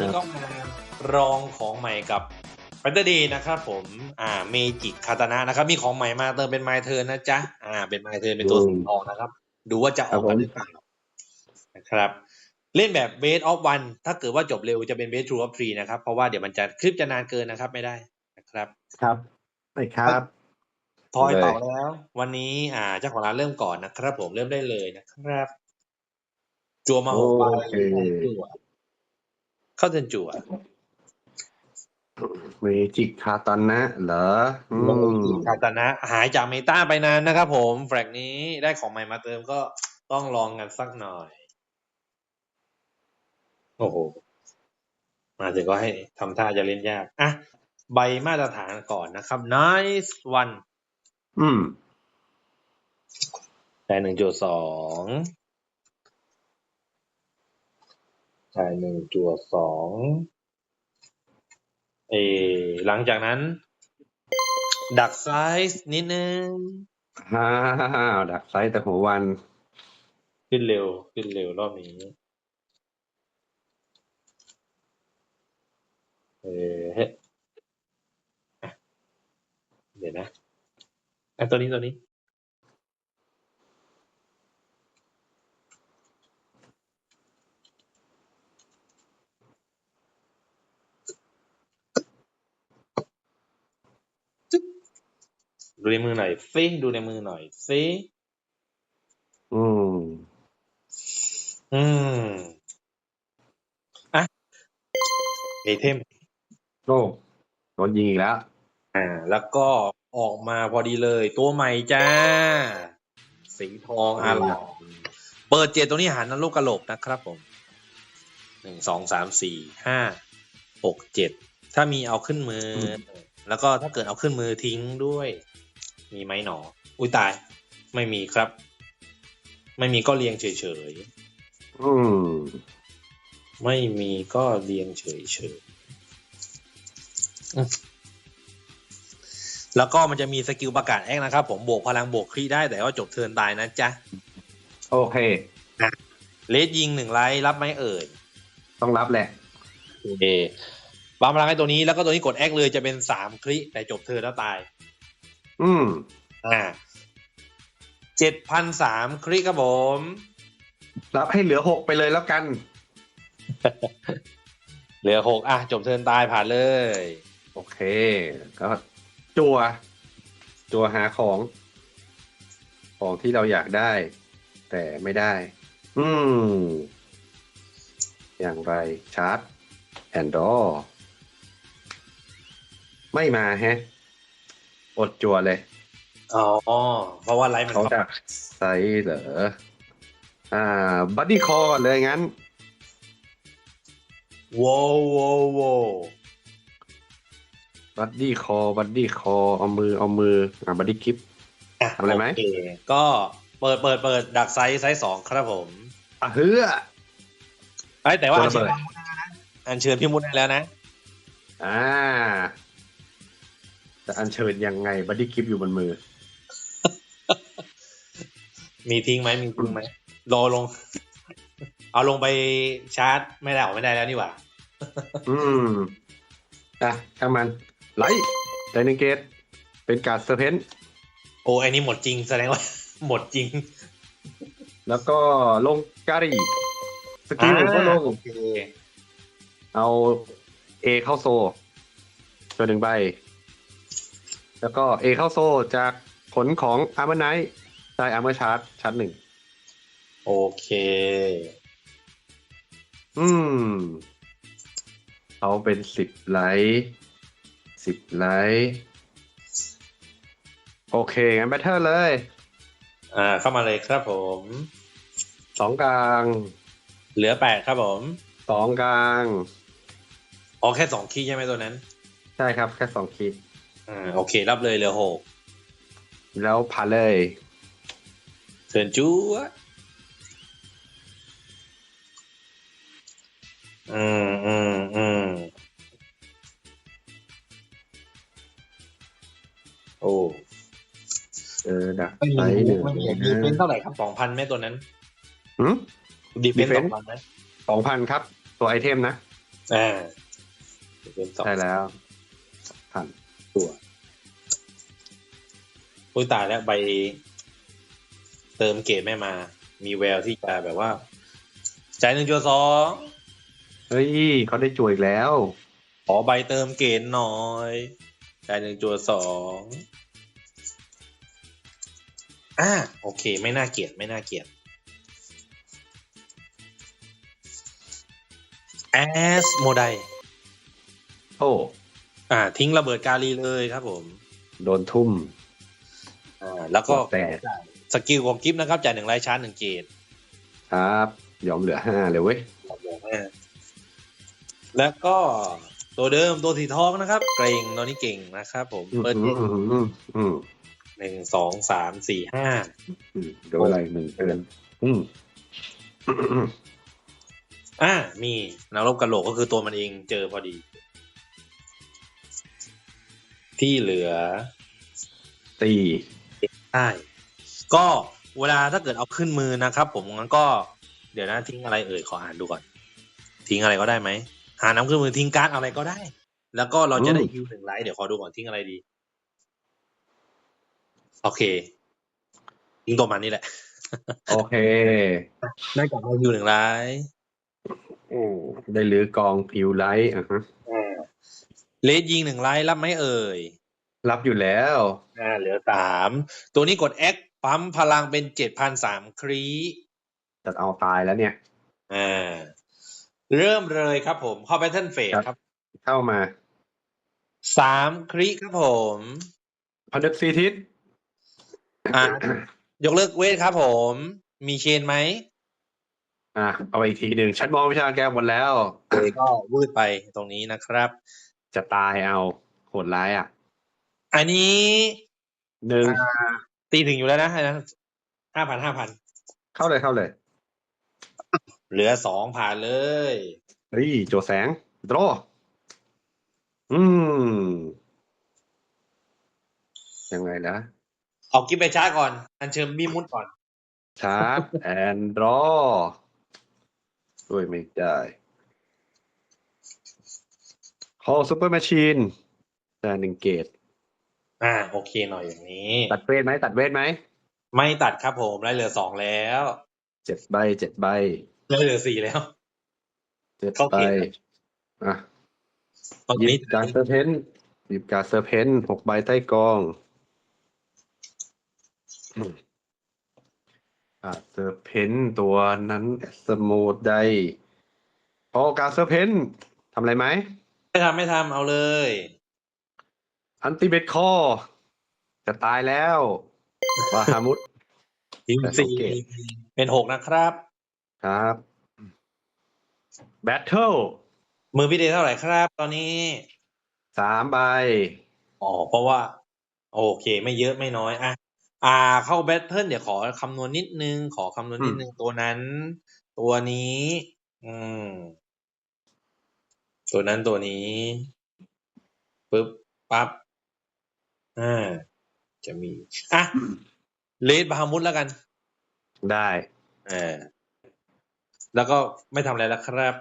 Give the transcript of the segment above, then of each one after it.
นี้ก็มารองของใหม่กับแฟนตาดีนะครับผมอ่าเมจิกคาตานะนะครับ มีของใหม่มาเติมเป็นไมเทิร์นนะจ๊ะอ่า เป็นไมเทิร์นเป็นตัวสีทองนะครับ ดูว่าจะออกกันหรือเปล่านะครับ เล่นแบบเบสออฟวันถ้าเกิดว่าจบเร็วจะเป็นเบสทรูออฟทรีนะครับ เพราะว่าเดี๋ยวมันจะคลิปจะนานเกินนะครับไม่ได้นะครับ ครับไปครับทอยเลยต่อแล้ว วันนี้อ่าเจ้าของร้านเริ่มก่อนนะครับ ผมเริ่มได้เลยนะครับจัวมาหกใบโอ เคจั่วเข้าเทิร์นจั่วเมจิกคาตอนนะเหรออืมคาตานะ หายจากเมตาไปนานนะครับผมแฟลกนี้ได้ของใหม่มาเติมก็ต้องลองกันสักหน่อย โอ้โห มาถึงก็ให้ทำท่าจะเล่นยาก อะ ใบมาตรฐานก่อนนะครับ nice one อืมจ่ายหนึ่งจุดสอง จ่ายหนึ่งจุดสองเออหลังจากนั้น ดักไซส์นิดนึงฮ่าวดักไซต์แต่หัววัน ขึ้นเร็ว ขึ้นเร็วรอบนี้เออเฮ้ยอะเดี๋ยวนะอะตัวนี้ตัวนี้ ในมือหน่อยซิดูในมือหน่อยซิอืม อืมอะเอเทมโอ้โดนยิงอีกแล้ว อ่า แล้วก็ออกมาพอดีเลย ตัวใหม่จ้า สีทองอารามเปิดเจ็ดตัวนี้หันนรกกระโหลกนะครับผมหนึ่งสองสามสี่ห้าหกเจ็ดถ้ามีเอาขึ้นมืออมแล้วก็ถ้าเกิดเอาขึ้นมือทิ้งด้วย มีไหมหนอ อุ้ยตาย ไม่มีครับ ไม่มีก็เรียงเฉยอืมๆไม่มีก็เรียงเฉยๆอืมแล้วก็มันจะมีสกิลประกาศแอคนะครับ ผมบวกพลังบวกครีได้แต่ว่าจบเทิร์นตายนะจ๊ะ โอเคเลสยิงหนึ่งไลท์รับไหมเอ่ย ต้องรับแหละโอเควางพลังให้ตัวนี้แล้วก็ตัวนี้กดแอคเลยจะเป็นสามคลิแต่จบเทิร์นแล้วตาย อืมอ่าเจ็ดพันสามคลิครับผม รับให้เหลือหกไปเลยแล้วกัน เหลือหกอะ จบเทิร์นตายผ่านเลย โอเค ก็จัว จัวหาของ ของที่เราอยากได้ แต่ไม่ได้ อืม อย่างไรชาร์จแอนดอไม่มาแฮะ อดจัวเลย อ๋อ เพราะว่าไลท์มันเขาจากไซส์เหรอ อ่า บัดดี้คอเลยงั้นโว้วโว้วโว้วบัดดี้คอ บัดดี้คอ เอามือ เอามือ อ่าบัดดี้กิฟอะทำอะไรไหมโเคก็เปิดเปิดเปิดดักไซส์ไซส์สองครับผมอะเฮือไอ้ยแต่ว่าตัอัวนระเชิเบิญดอันเชิญพี่มุดได้แล้วนะ อ่า จะอัญเชิญยังไงบัดดี้กิฟอยู่บนมือ มีทิ้งไหมมีทิ้งไหมรอลง เอาลงไปชาร์จไม่ได้ออกไม่ได้แล้วนี่หว่า อืมอะช่างมันไลท์ไดนิเกต เป็นการ์ดเซอร์เพนต์โอ้ไอ้นี่หมดจริงแสดงว่า หมดจริง แล้วก็ลงการีสกิลก็ลงโอเคเอาเอเข้าโซตัวหนึ่งใบ แล้วก็เอเข้าโซจากผลของอาร์เมอร์ไนท์ได้อาร์เมอร์ชาร์จชาร์จหนึ่งโอเค อืม เอาเป็นสิบไลท์สิบไลท์โอเค งั้นแบทเทิลเลย อ่า เข้ามาเลยครับผม สองกลาง เหลือแปดครับผม สองกลาง อ๋อ แค่สองคีย์ใช่ไหมตัวนั้น ใช่ครับ แค่สองคิด อ่าโอเค รับเลยเหลือหกแล้วผ่านเลยเชิญจู๊ะอืมอืมอืมโอ้เออดักไม่มีไซส์หนึ่งไม่มีดีเฟนเท่าไหร่ครับสองพันไหมตัวนั้นหืม ดีเฟน defense สองพันไหมสองพันครับ ตัวไอเทมนะ อ่าเป็นสองใช่แล้ว ผ่าน ตัวอุ้ยตายแล้วใบเติมเกรดไม่มา มีแววที่จะแบบว่าจ่ายหนึ่งจุดสองเฮ้ยเขาได้จั่วอีกแล้ว ขอใบเติมเกณฑ์หน่อยจ่ายหนึ่งจุดสองอ่าโอเค ไม่น่าเกลียดไม่น่าเกลียดแอสโมไดโอ้ อ่า ทิ้งระเบิดกาลีเลยครับผม โดนทุ่ม อ่า แล้วก็แต่สกิลของกิฟต์นะครับจ่ายหนึ่งไลท์ชาร์จหนึ่งเกตครับ ยอมเหลือห้าเลยเว้ยแล้วก็ตัวเดิมตัวสีทองนะครับ เกรงตัวนี้เก่งนะครับ ผมอืมเปิดอืมอืมอืมอืมหนึ่งสองสามสี่ห้าอืมโดนอะไรหนึ่งเตือนอืมอืมอ่ามีนักรบกระโหลกก็คือตัวมันเองเจอพอดี ที่เหลือตีใช่ก็เวลาถ้าเกิดเอาขึ้นมือนะครับ ผมงั้นก็เดี๋ยวนะทิ้งอะไรเอ่ยขออ่านดูก่อน ทิ้งอะไรก็ได้ไหมหาน้ำขึ้นมือทิ้งการ์ดอะไรก็ได้ แล้วก็เราจะได้ฮิวหนึ่งไลท์เดี๋ยวขอดูก่อนทิ้งอะไรดี โอเค ทิ้งตัวมันนี่แหละ โอเค ได้กลับมาฮิวหนึ่งไลท์อืมได้รื้อกองผิวไลท์อะฮะ เลสยิงหนึ่งไลท์รับไหมเอ่ย รับอยู่แล้วอ่าเหลือสามตัวนี้กด X ปั๊มพลังเป็นเจ็ดพันสามครีจะเอาตายแล้วเนี่ยอ่าเริ่มเลยครับผม เข้าแพทเทิร์นเฟสครับครับเข้ามาสามครีครับผมพนึกซีทิศอะยกเลิกเวทครับผม มีเชนไหมอะเอาไปอีกทีหนึ่งฉันมองวิชาแกหมดแล้วเลยก็วืดไปตรงนี้นะครับ จะตายเอาโหดร้ายอะ อันนี้หนึ่งตีถึงอยู่แล้วนะอันนั้นห้าพันห้าพันเข้าเลยเข้าเลยเหลือสองผ่านเลย เฮ้ยโจแสงดรออืม ยังไงนะเอากิฟไปชาร์จก่อน อันเชิญมีมุดก่อน ชาร์จแอนดรอด้วยไม่ได้ คอซูเปอร์แมชชีนแต่หนึ่งเกตอ่าโอเคหน่อยอย่างนี้ ตัดเวทไหมตัดเวทไหม ไม่ตัดครับผมได้เหลือสองแล้วเจ็ดใบเจ็ดใบได้เหลือสี่แล้วเจ็ดเข้าใบเกตอะตรงหยินี้บการดเซอร์เพนต์หยิบการดเซอร์เพนต์หกใบใต้กองอืมการดเซอร์เพนต์ตัวนั้นสมูทได้พอการดเซอร์เพนต์ทำอะไรไหม ไม่ทำไม่ทำเอาเลย อันติเบตคอจะตายแล้วบาฮามุด ทีมแต่สี่โอเคเป็นหกนะครับ ครับแบทเทิลมือพี่เดย์เท่าไหร่ครับ ตอนนี้ สามใบอ๋อเพราะว่า โอเค ไม่เยอะไม่น้อยอะอ่า เข้าแบทเทิลเดี๋ยวขอคำนวณนิดนึง ขอคำนวณนิดนึงตัวนั้น ตัวนี้ อืม ตัวนั้นตัวนี้ปึ๊บปั๊บอ่าจะมี อะเลดบาฮามุดแล้วกัน ได้เออแล้วก็ไม่ทำอะไรแล้วครับ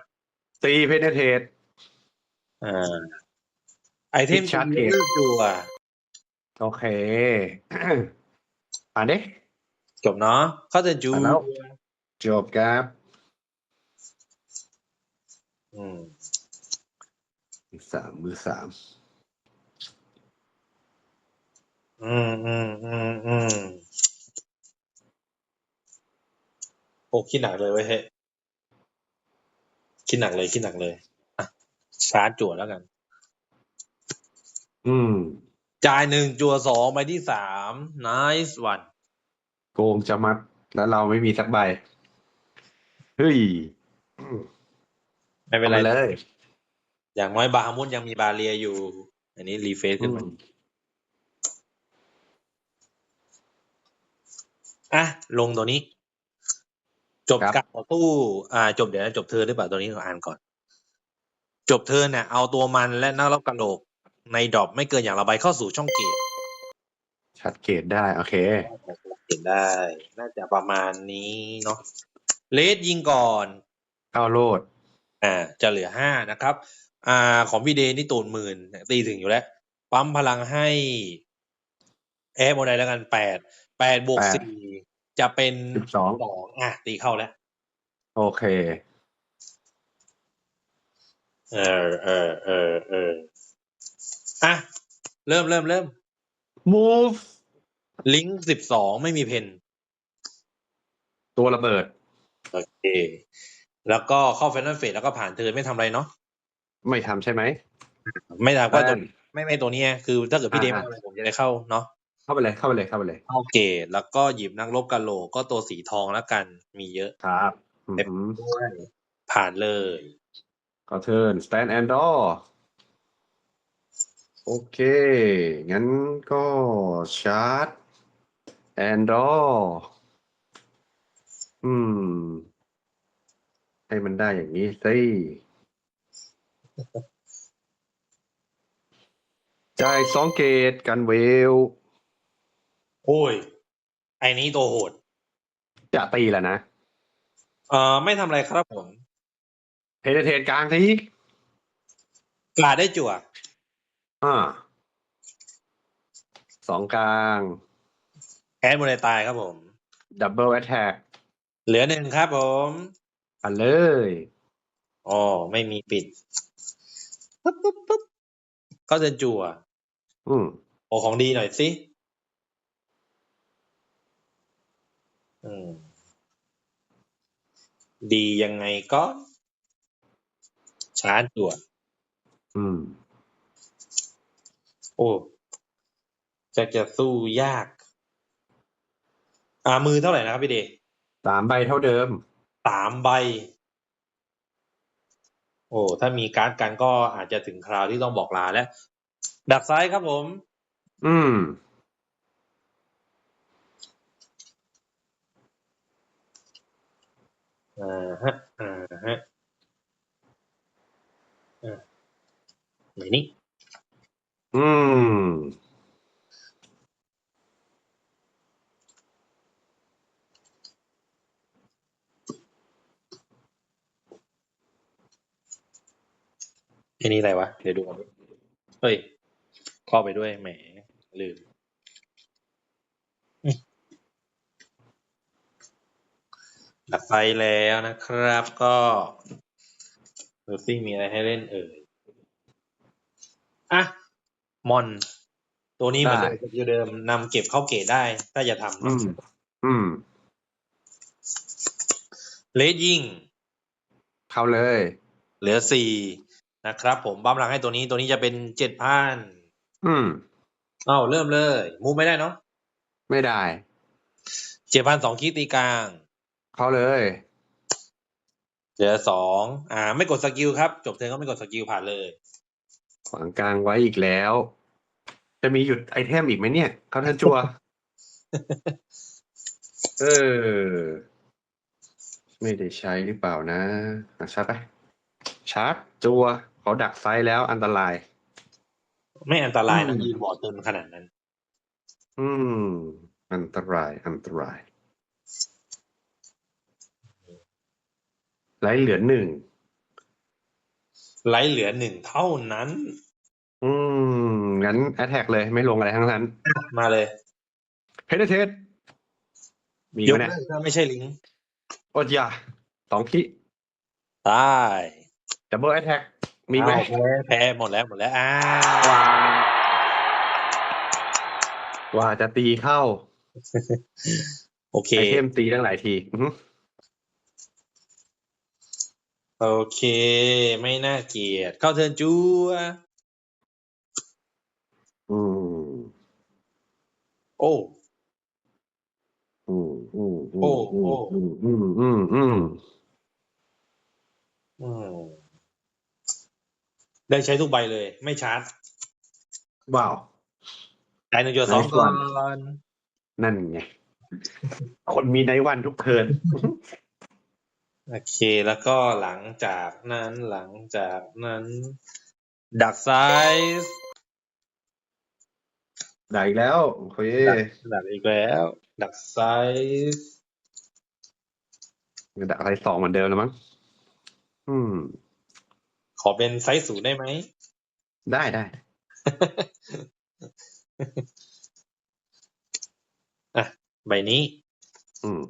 ตีเพนเทตอ่าไอเทมชาร์จเกตเลือกตัวโอเค อ่านดิจบเนาะเข้าใจจูอ่านแล้วจบครับ อืม สามมือสามอืมอืมอืมอืมโอ้คิดหนักเลยเว้ยเฮ้ยคิดหนักเลยคิดหนักเลยอะชาร์จจั่วแล้วกัน อืม จ่ายหนึ่งจั่วสองไปที่สาม nice one โกงจะมัด แล้วเราไม่มีสักใบ เฮ้ย ไม่เป็นไร อาาเลย อย่างน้อยบาฮามุนยังมีบาเรียอยู่ อันนี้รีเฟซขึ้นมาอะลงตัวนี้จบครับการต่อสู้อ่า จบเดี๋ยวนะจบเธอหรือเปล่าตัวนี้เราอ่านก่อน จบเธอเนี่ยเอาตัวมันและนักรบกระโหลก ในดรอปไม่เกินอย่างละใบเข้าสู่ช่องเกตชัดเกตได้โอเคเห็นได้ น่าจะประมาณนี้เนาะเลสยิงก่อนเข้าโลดอ่าจะเหลือห้านะครับ อ่าของพี่เดย์นี่ตูนหมื่นตีถึงอยู่แล้ว ปั๊มพลังให้แอร์โมไดแล้วกันแปดแปดบวกแปดสี่จะเป็นสิบสองสองอะตีเข้าแล้ว โอเค เออเออเออเอออะ เริ่มเริ่มเริ่ม move ลิงก์สิบสองไม่มีเพนตัวระเบิด โอเค แล้วก็เข้าแฟนตาเฟสแล้วก็ผ่านเทิร์นไม่ทำอะไรเนาะ ไม่ทำใช่ไหม ไม่ทำก็ตัวแป้งไม่ไม่ตัวนี้ไงคือ ถ้าเกิดพี่เดย์อ่าไม่ทำอะไรผมจะได้เข้าเนาะเข้าไปเลยเข้าไปเลยเข้าไปเลยเข้าเกตแล้วก็หยิบนักรบกะโหลกก็ตัวสีทองแล้วกันมีเยอะครับอืเต็มมด้วยผ่านเลยก็เทิร์น stand and draw โอเค งั้นก็ชาร์จ and draw อืม ให้มันได้อย่างนี้สิ จ่ายสองเกตกันเวล โอ้ย ไอ้นี้ตัวโหด จะตีแล้วนะ เอ่อ ไม่ทำอะไรครับผมเพเดเทนกลางทีกาดได้จั่วอ่าสองกลางแอดโมไดตายครับผม ดับเบิลแอ t แทกเหลือหนึ่งครับผมอันเลย อ๋อ ไม่มีปิด ปุ๊บปุ๊บปุ๊บก็จะจั่ว อืมโอของดีหน่อยสิอืม ดียังไงก็ชาร์จจั่ว อืม โอ้จะจะสู้ยาก อ่ามือเท่าไหร่นะครับพี่เดชสามใบเท่าเดิม สามใบ โอ้ถ้ามีการ์ดกันก็อาจจะถึงคราวที่ต้องบอกลาแล้วดักซ้ายครับผม อืม อ่าฮะ อ่าฮะอ่าไหนนี่ อืม ไอ้ นี่อะไรวะ เดี๋ยวดูก่อนเฮ้ยเข้าไปด้วยแหมลืมอืมดับไฟแล้วนะครับก็ดูซิมีอะไรให้เล่นเอ่ยอะมอน ตัวนี้เหมือนได้เดิมคือเดิมนำเก็บเข้าเกตได้ถ้าจะทำอืม อืมเลดยิงเข้าเลย เหลือสี่ นะครับผมบัมหลังให้ตัวนี้ตัวนี้จะเป็นเจ็ดพันอืมเอ้าเริ่มเลย มูฟไม่ได้เนาะไม่ได้เจ็ดพันสองคีตีกลาง เข้าเลยเหลือสองอ่า ไม่กดสกิลครับ จบเทิร์นก็ไม่กดสกิลผ่านเลย ขวางกลางไว้อีกแล้ว จะมีหยุดไอเทมอีกไหมเนี่ยเขาทันจัว เออ ไม่ได้ใช้หรือเปล่านะอะชาร์จไปชาร์จจัว เขาดักไซส์แล้วอันตราย ไม่อันตรายนะอืมยืนบอร์ดเติมขนาดนั้น อืม อันตรายอันตรายไลท์เหลือหนึ่งไลท์เหลือหนึ่งเท่านั้น อืม งั้นแอ t แทกเลยไม่ลงอะไรทั้งนั้น มาเลยเพเทสมียไหมกเนี่ยเลิกถ้าไม่ใช่ลิงก์โอ้ยอย่าสองขีตายดับเบิลแอ t แทก มีไหมอ้าวแพ้แพ้หมดแล้วหมดแล้วอ้าว้าวว่าจะตีเข้า โอเคไอเทมตีตั้งหลายทีอื้อหือโอเค ไม่น่าเกลียด เข้าเทิร์นจูอืม โอ้อืมอืมอืโอ้มโอ้อืมอืมอืมอืมอืม ได้ใช้ทุกใบเลย ไม่ชาร์จว้าวจ่ายหนึ่งจุดสอง Nice ก่อ one นนั่นไง คนมีในวันทุกเทิร์นโอเคแล้วก็หลังจากนั้นหลังจากนั้น ดักไซส์ได้อีกแล้วโอเคดักอีกแล้ว ดักไซส์ดักอะไรสองเหมือนเดิมแล้วมั้งอืม ขอเป็นไซส์ศูนย์ได้ไหม ได้ได้ใบนี้ อืม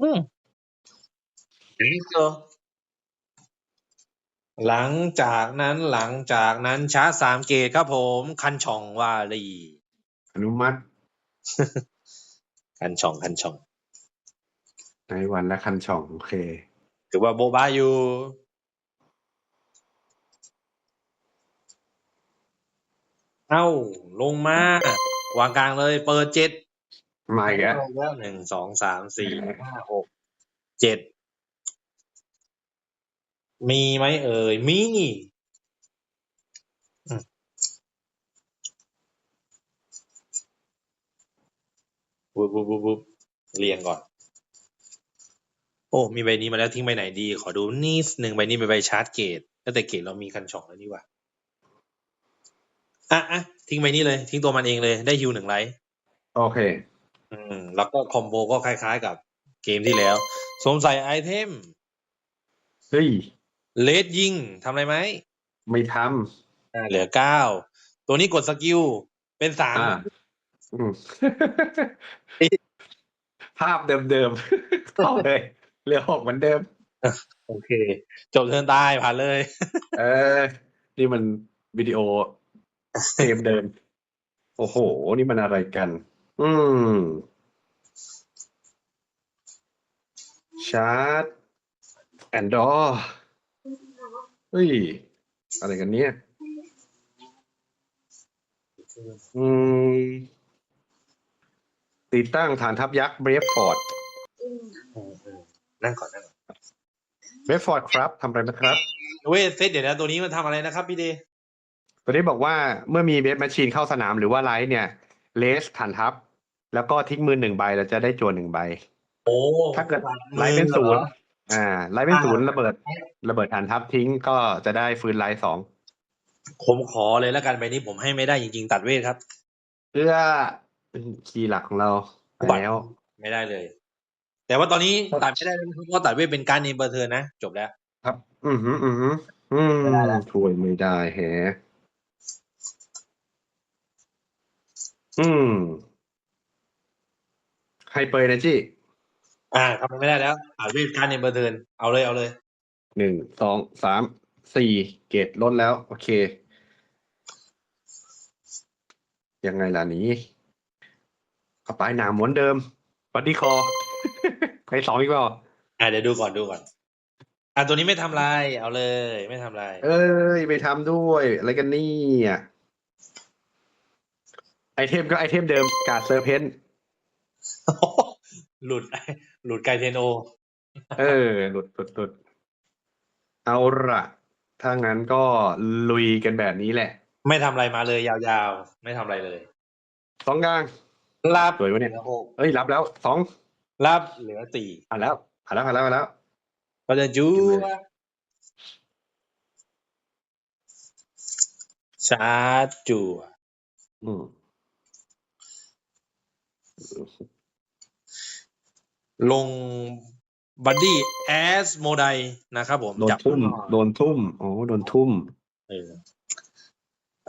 อืมนี่ก็หลังจากนั้นหลังจากนั้นชาร์จสามเกตครับผม คันช่องวาลีอนุมัติ คันช่องคันช่องในวันและคันช่อง โอเคถือว่าโบบาอยู่เอ้า ลงมา วางกลางเลย เปิดเจ็ดมาอีกแล้วแล้วหนึ่งสองสามสี่ห้าหกเจ็ดมีไหมเอ่ย มี วุบวุบวุบวุบเรียงก่อน โอ้ มีใบนี้มาแล้วทิ้งใบไหนดี ขอดูนิดหนึ่งใบนี้เป็นใบชาร์จเกตแล้วแต่เกตเรามีคันช่องแล้วนี่หว่าอะอะทิ้งใบนี้เลย ทิ้งตัวมันเองเลยได้ฮิวหนึ่งไลท์โอเค อืม แล้วก็คอมโบก็คล้ายๆกับเกมที่แล้วสวมใส่ไอเทมเฮ้ยเลดยิงทำอะไรไหมไม่ทอ่าเหลือเก้าตัวนี้กดสกิลเป็นสาำม อ่าอืม ภาพเดิมๆ เข้าเลยเหลือหกเหมือนเดิม โอเค จบเทิร์นตายผ่านเลย เออ นี่มันวิดีโอเทมเดิม โอ้โห นี่มันอะไรกัน อืม ชาร์จแอนดอร์เฮ้ย อะไรกันเนี่ยอืม ติดตั้งฐานทัพยักษ์เบรฟฟอร์ดนั่งก่อนนั่งก่อนเบรฟฟอร์ดครับทำอะไรนะครับ เวทเซตเดี๋ยวนะตัวนี้มันทำอะไรนะครับพี่เดย์ตัวนี้บอกว่าเมื่อมีเบสแมชชีนเข้าสนามหรือว่าไลท์เนี่ยเลสฐานทัพ แล้วก็ทิ้งมือหนึ่งใบเราจะได้จวนหนึ่งใบ โอ้ถ้าเกิดไลท์เป็นศูนย์อ่า ไลท์เป็นศูนย์ระเบิด ระเบิดฐานทัพทิ้งก็จะได้ฟื้นไลท์สองผมขอเลยแล้วกันใบนี้ผมให้ไม่ได้จริงๆ ตัดเวทครับ เพื่อ คีย์หลักของเราไปแล้ว ไม่ได้เลย แต่ว่าตอนนี้ตัดไม่ได้เลยเพราะตัดเวทเป็นการเนมเบอร์เทิร์นนะ จบแล้ว ครับ อือหือ อือหือ อืมไม่ได้แล้วช่วยไม่ได้แฮะอืมไฮเปอร์เนจีอ่าทำไม่ได้แล้วตัดเวทการเนมเบอร์เทิร์นเอาเลยเอาเลยหนึ่งสองสามสี่เกตลดแล้ว โอเค ยังไงล่ะนี้ เอาไปหนาเหมือนเดิมบัดดี้คอไปสองอีกเปล่าอ่าเดี๋ยวดูก่อนดูก่อน อ่าตัวนี้ไม่ทำลายเอาเลย ไม่ทำลายเอ้ยไปทำด้วย อะไรกันนี่อะไอเทมก็ไอเทมเดิมการ์ดเซอร์เพนต์หลุด หลุดไกเทนโอ เออ หลุดหลุดหลุดเอาละถ้างั้นก็ลุยกันแบบนี้แหละ ไม่ทำอะไรมาเลยยาวๆ ไม่ทำอะไรเลย สองกลาง รับสวยวะเนี่ยหลือหกเอ้ยรับแล้วสองรับเหลือสี่ผ่านแล้วผ่านแล้วผ่านแล้วผ่านแล้วก็จะจูเก็บเลยชาร์จจัวอืมลงบัดดี้แอสโมไดนะครับผมโดนจับทุ่มโดนทุ่มโอ้โดนทุ่มเออ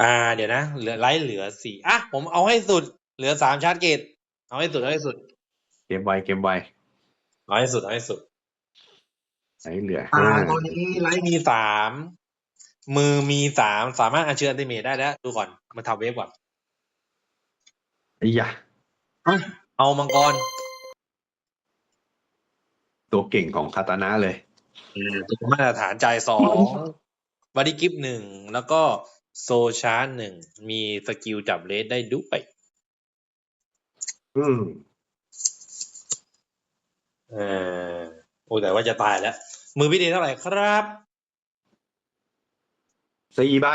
อ่า เดี๋ยวนะ เหลือไลท์เหลือสี่อะ ผมเอาให้สุด เหลือสามชาร์จเกตเอาให้สุดเอาให้สุดเกมไวเกมไวเอาให้สุดเอาให้สุดไหนเหลืออ่าห้าตอนนี้ไลท์มีสามมือมีสามสามารถอัญเชิญอันติเมตได้แล้วดูก่อนมาทำเวฟก่อนไอ้ยะเอามังกรตัวเก่งของคาตานะเลย ตัวมาตรฐานจ่ายสองบอดี้กิฟหนึ่งแล้วก็โซชาร์จหนึ่งมีสกิลจับเลสได้ด้วย อืม เออโอ้แต่ว่าจะตายแล้ว มือพี่เดย์เท่าไหร่ครับสี่ใบ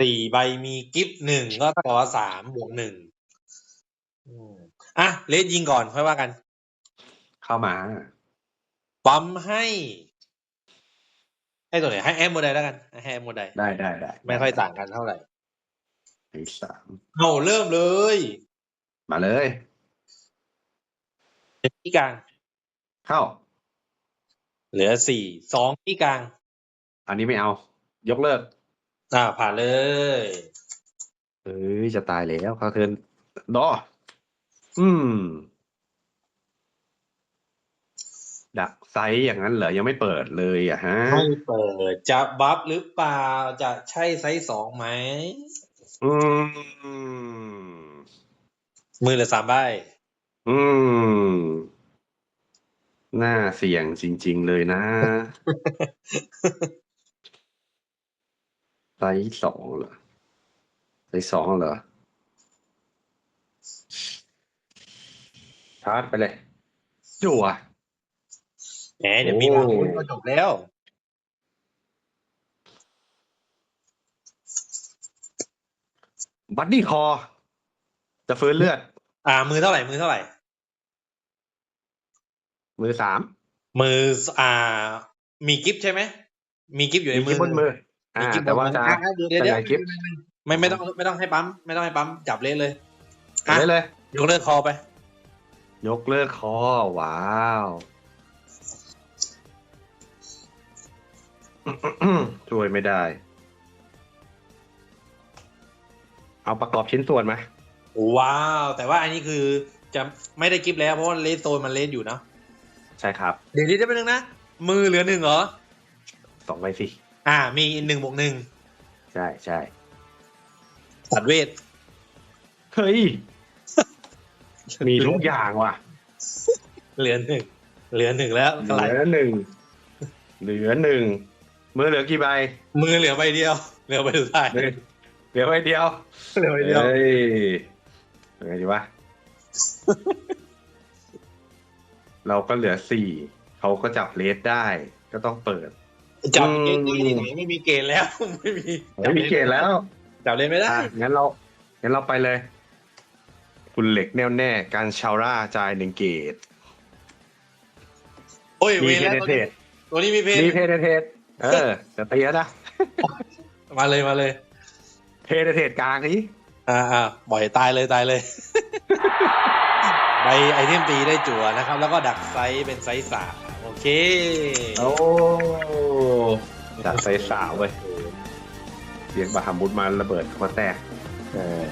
สี่ใบมีกิฟหนึ่งก็เท่ากับว่าสามบวกหนึ่งอืมอะเลสยิงก่อนค่อยว่ากัน เข้ามา ปั๊มให้ ให้ตัวไหนให้แอมโมไดแล้วกันให้แอมโมไดได้ได้ได้ไม่ค่อยต่างกันเท่าไหร่ไอ้สามเอาเริ่มเลย มาเลย ที่กลาง เข้า เหลือสี่สองที่กลาง อันนี้ไม่เอา ยกเลิก อ่า ผ่านเลย เอ้ยจะตายแล้วเขาเทิร์นดออืม ดักไซส์อย่างนั้นเหรอยังไม่เปิดเลยอะฮะ ไม่เปิด จะบัฟหรือเปล่า จะใช่ไซส์สองไหม อืม มือเหลือสามใบ อืม น่าเสี่ยงจริง ๆ เลยนะ ไซส์สองเหรอ ไซส์สองเหรอ ชาร์จไปเลย จั่ว แหมเดี๋ยวมีโอ้บางคนก็จบแล้ว บัดดี้คอจะฟื้นเลือด อ่า มือเท่าไหร่ มือเท่าไหร่ มือสาม มืออ่า มีกิฟต์ใช่ไหม มีกิฟต์อยู่ในมีมืกิ๊อบนมือ อ่ากิ๊บแต่ว่าบนมืจะออะเดี๋ยวเดี๋ยวจะเดี๋ยวใหญ่กิ๊บไม่ไม่ต้องไม่ต้องให้ปั๊ม ไม่ต้องให้ปั๊ม จับเล่นเลยอะได้เลย ยกเลิกคอไป ยกเลิกคอ ว้าวช่วยไม่ได้ เอาประกอบชิ้นส่วนไหม ว้าว แต่ว่าอันนี้คือจะไม่ได้กิฟต์แล้วเพราะว่าเลสโซนมันเลสอยู่เนาะใช่ครับ เดี๋ยวนี้จะเป็นหนึ่งนะ มือเหลือหนึ่งเหรอสองใบสิอ่า มีหนึ่งบวกหนึ่งใช่ใช่ตัดเวทเฮ้ย มีทุกอย่างว่ะ เหลือหนึ่งเหลือหนึ่งแล้วเหเท่าไหร่ลือหนึ่งเหลือหนึ่งมือเหลือกี่ใบ มือเหลือใบเดียว เหลือใบสุดท้ายเหลือเหลือใบเดียวเหลือใบเดียวเฮ้ ยยังไงดีวะ เราก็เหลือสี่เขาก็จับเลสได้ ก็ต้องเปิด จับอืมเกณฑ์ที่ไหนไม่มีเกณฑ์แล้ว ไม่มีไม่มีเกณฑ์แล้ว จับเล่นไม่ได้อะงั้นเรา งั้นเราไปเลย คุณเหล็กแน่วแน่ การชาวร่าจ่ายหนึ่งเกตโอ้ยมีเวเพแล้วนเทสตัวนี้มีเพนมีเพนเทสเออจะตีแล้วนะ มาเลยมาเลย เพนเทสกลางนี้ อ่าอ่าบ่อยตายเลยตายเลยใบไอเทมตีได้จั่วนะครับ แล้วก็ดักไซส์เป็นไซส์สามโอเคโอ้ดักไซส์สาวเว้ยเรียงบาฮามุดมาระเบิดหัวแตก เออ